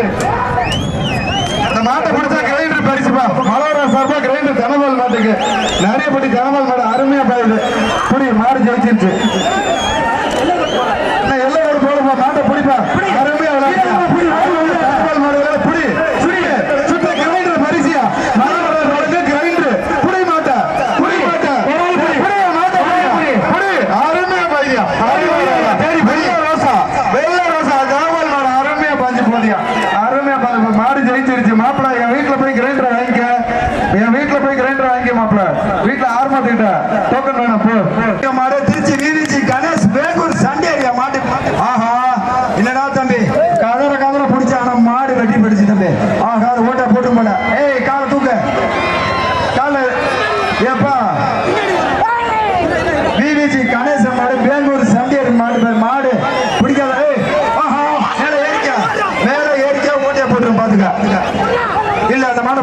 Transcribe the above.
இந்த மாட்டை பிடிச்சா கிரைண்டர் பரிசுப்பா மலோரா சார்பா கிரைண்டர் தனபால் மாட்டுக்கு. நிறைய படி தனபால் மாடு அருமையா பாயுது புடி மாடு ஜெயிச்சிருச்சு. எல்லாம் ஒரு போடுப்பா மாட்டை பிடிப்பா. அருமையா. தனபால் மாடு புடி. சுத்த கிரைண்டர் பரிசியா மலோரா சாருக்கு கிரைண்டர் புடி மாட்டை புடி மாட்டை புடி. மாட்டை புடி புடி அருமையா பாய்யா அருமையா வெள்ளை ரோசா வெள்ளை ரோசா தனபால் மாடு அருமையா பாஞ்சு போதியா. மாப்பிள என் வீட்டுல போய் கிரைண்டர் வாங்கிக்க. என் வீட்டுல போய் கிரைண்டர் வாங்கிக்க மாப்பிள. வீட்டுல ஆரம்பத்துக்கிட்ட டோக்கன் வேணும் போ. இந்த மாடு திருச்சி நீதிச்சி கணேஷ் வேங்கூர் சண்டேரியா மாட்டு. ஆஹா என்னடா தம்பி. கதற கதற பிடிச்ச ஆனா மாடு வெட்டி பிடிச்சு தம்பி. ஆஹா ஓட்ட போட்டு போல. ஏய் காலை தூக்க. காலை ஏப்பா. நீதிச்சி கணேச மாடு வேங்கூர் சண்டேரி மாடு பேர் மாடு இல்ல அந்த மாட